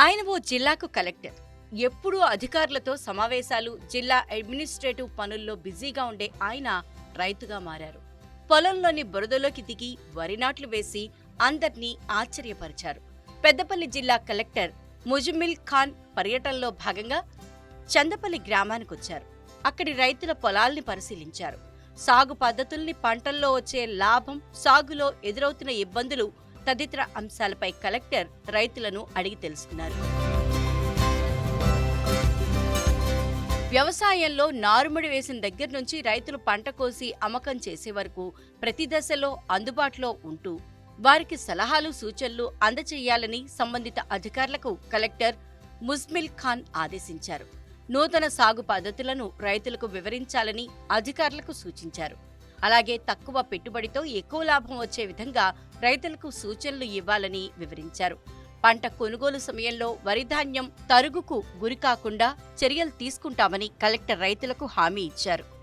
ఆయన ఓ జిల్లాకు కలెక్టర్. ఎప్పుడూ అధికారులతో సమావేశాలు జిల్లా అడ్మినిస్ట్రేటివ్ పనుల్లో బిజీగా ఉండే ఆయన రైతుగా మారారు. పొలంలోని బురదలోకి దిగి వరి నాట్లు వేసి అందర్నీ ఆశ్చర్యపరిచారు. పెద్దపల్లి జిల్లా కలెక్టర్ ముజమిల్ ఖాన్ పర్యటనలో భాగంగా చందపల్లి గ్రామానికొచ్చారు. అక్కడి రైతుల పొలాల్ని పరిశీలించారు. సాగు పద్ధతుల్ని పంటల్లో వచ్చే లాభం సాగులో ఎదురవుతున్న ఇబ్బందులు తదితర అంశాలపై కలెక్టర్ రైతులను అడిగి తెలుసుకున్నారు. వ్యవసాయంలో నారుమడి వేసిన దగ్గర నుంచి రైతులు పంట కోసి అమ్మకం చేసే వరకు ప్రతి దశలో అందుబాటులో ఉంటూ వారికి సలహాలు సూచనలు అందచేయాలని సంబంధిత అధికారులకు కలెక్టర్ ముజ్మిల్ ఖాన్ ఆదేశించారు. నూతన సాగు పద్ధతులను రైతులకు వివరించాలని అధికారులకు సూచించారు. అలాగే తక్కువ పెట్టుబడితో ఎక్కువ లాభం వచ్చే విధంగా రైతులకు సూచనలు ఇవ్వాలని వివరించారు. పంట కొనుగోలు సమయంలో వరిధాన్యం తరుగుకు గురికాకుండా చర్యలు తీసుకుంటామని కలెక్టర్ రైతులకు హామీ ఇచ్చారు.